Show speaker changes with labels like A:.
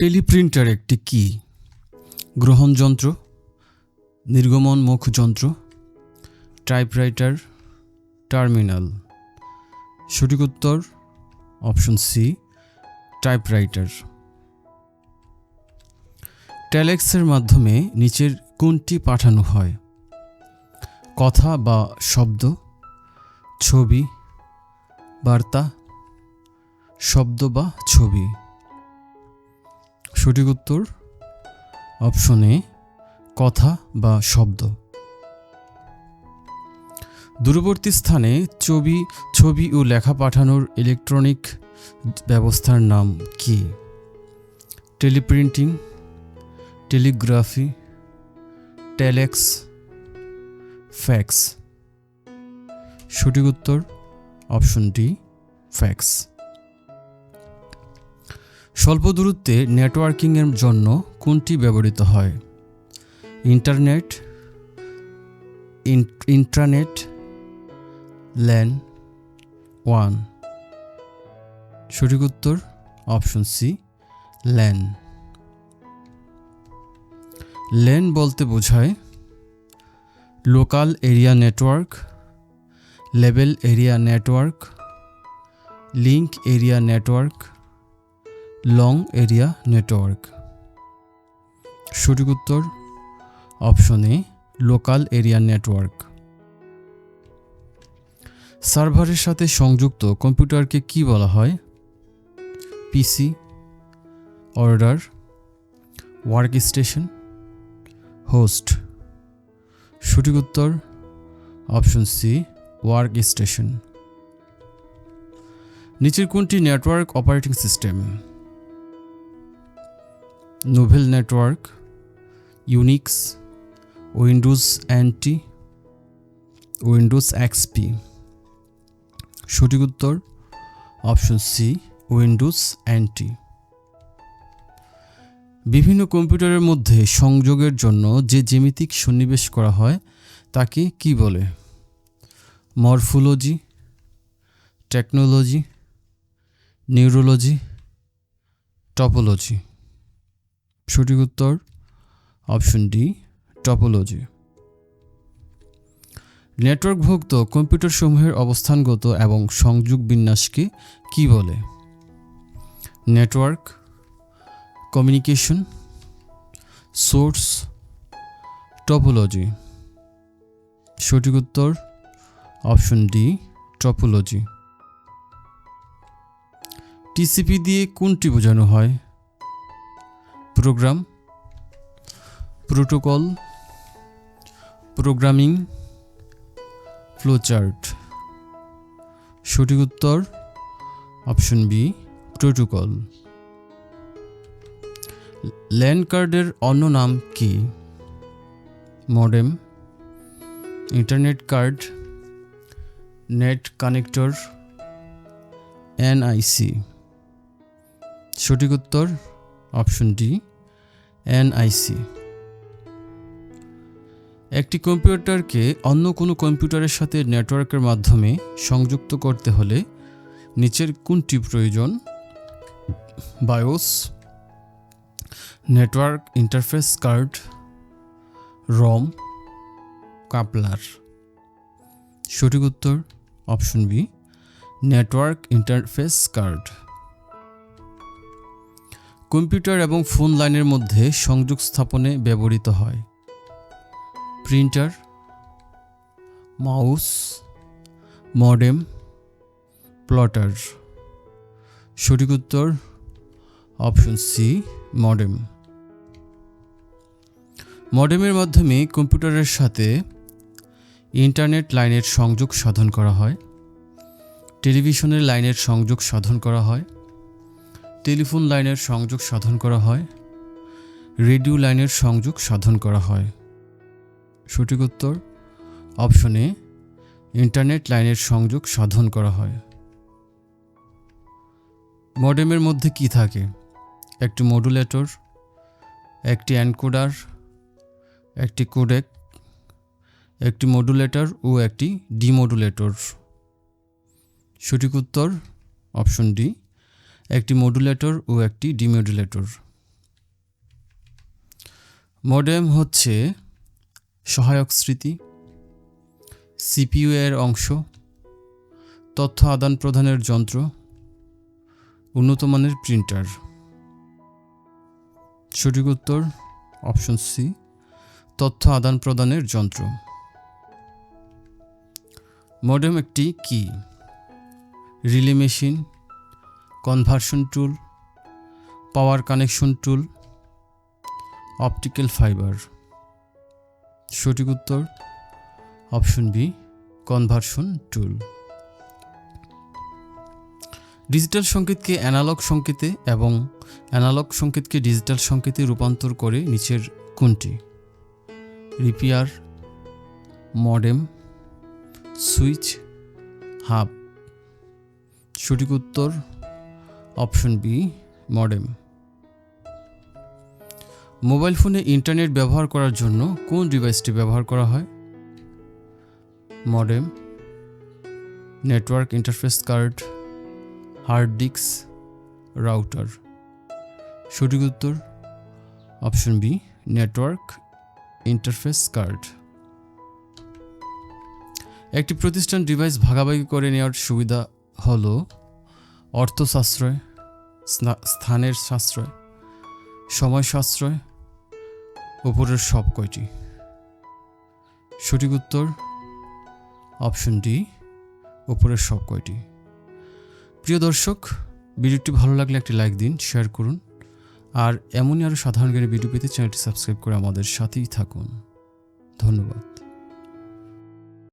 A: Teleprinter একটি কি? গ্রহণ যন্ত্র, নির্গমন মুখ যন্ত্র টাইপরাইটার টার্মিনাল সঠিক উত্তর অপশন সি টাইপরাইটার টেলেক্সের মাধ্যমে নিচের কোনটি পাঠানো হয়? কথা বা শব্দ, ছবি, বার্তা, শব্দ বা ছবি। সঠিক উত্তর? অপশন এ, কথা বা শব্দ। দূরবর্তী স্থানে ছবি ছবি ও লেখা পাঠানোর ইলেকট্রনিক ব্যবস্থার নাম কি? Teleprinting, telegraphy, telex, fax. সঠিক উত্তর অপশন ডি ফ্যাক্স। স্বল্প দূরত্বে নেটওয়ার্কিংয়ের জন্য কোনটি ব্যবহৃত হয়? ইন্টারনেট ইন্ট্রানেট, ল্যান ওয়ান। সঠিক উত্তর, অপশন সি, ল্যান। ল্যান বলতে বোঝায় local area network level area network, link area network long area network. সঠিক উত্তর, option A, local area network. সার্ভারের সাথে সংযুক্ত কম্পিউটারকে কি বলা হয়? PC, order work station host. সঠিক উত্তর, অপশন সি ওয়ার্ক স্টেশন নিচের কোনটি network operating system? Novell network Unix Windows anti Windows XP সঠিক উত্তর অপশন সি উইন্ডোজ অ্যান্টি বিভিন্ন কম্পিউটারের মধ্যে সংযোগের জন্য যে জ্যামিতিক সন্নিবেশ করা হয়, তাকে কি বলে? Morphology, technology, neurology, topology. সঠিক উত্তর অপশন ডি, টপোলজি। নেটওয়ার্কভুক্ত কম্পিউটারসমূহের অবস্থানগত এবং সংযোগ বিন্যাসকে কি বলে? Network, communication, source, topology. সঠিক উত্তর অপশন ডি, টপোলজি। টিসিপি দিয়ে কোনটি বোঝানো হয়? প্রোগ্রাম প্রোটোকল প্রোগ্রামিং ফ্লোচার্ট সঠিক উত্তর অপশন বি প্রোটোকল ল্যান্ড কার্ডের অন্য নাম কি? Modem internet card net connector NIC সঠিক উত্তর অপশন ডি এনআইসি একটি কম্পিউটারকে অন্য কোনো কম্পিউটারের সাথে নেটওয়ার্কের মাধ্যমে সংযুক্ত করতে হলে নিচের কোনটি প্রয়োজন? BIOS, network, interface, card, ROM, coupler. সঠিক উত্তর option B, network, interface, card. Computer এবং ফোন লাইনের মধ্যে সংযোগ স্থাপনে ব্যবহৃত হয়। Printer, mouse, modem, plotter. সঠিক উত্তর, অপশন সি মডেম। মডেমের মাধ্যমে কম্পিউটারের সাথে ইন্টারনেট লাইনের সংযোগ সাধন করা হয়। টেলিভিশনের লাইনের সংযোগ সাধন করা হয়। টেলিফোন লাইনের সংযোগ সাধন করা হয়, রেডিও লাইনের সংযোগ সাধন করা হয়। সঠিক উত্তর, অপশনে ইন্টারনেট লাইনের সংযোগ সাধন করা হয়। মডেমের মধ্যে কি থাকে? একটি মডুলেটর, একটি অ্যানকোডার একটি কোডেক, একটি মডুলেটর ও একটি ডিমডুলেটর। সঠিক উত্তর, অপশন ডি একটি মডুলেটর ও একটি ডিমডুলেটর মডেম হচ্ছে সহায়ক স্মৃতি সিপিইউ এর অংশ, তথ্য আদান প্রদানের যন্ত্র, উন্নত মানের প্রিন্টার সঠিক উত্তর অপশন সি তথ্য আদান প্রদানের যন্ত্র। মডেম একটি কি relay machine conversion tool power connection tool optical fibre সঠিক উত্তর option B conversion tool digital সংকেতকে analogue সংকেতে এবং অ্যানালগ সংকেতকে ডিজিটাল সংকেতে রূপান্তর করে নিচের কোনটি? রিপিয়ার মডেম সুইচ হাব সঠিক উত্তর অপশন বি, মডেম। মোবাইল ফোনে ইন্টারনেট ব্যবহার করার জন্য কোন ডিভাইসটি ব্যবহার করা হয়? Modem, network interface card, hard disk, router. সঠিক উত্তর, option B, network interface card. একটি প্রতিষ্ঠান ডিভাইস ভাগাভাগি করে নেওয়ার সুবিধা হলো অর্থ সাশ্রয়। স্থানের সাশ্রয় সময় সাশ্রয় উপরের সব কয়টি? সঠিক উত্তর অপশন ডি উপরের সব কয়টি। প্রিয় দর্শক, ভিডিওটি ভালো লাগলে একটি লাইক দিন শেয়ার করুন। আর এমনই আরও সাধারণ জ্ঞানের ভিডিও পেতে চ্যানেলটি সাবস্ক্রাইব করে আমাদের সাথেই থাকুন। ধন্যবাদ।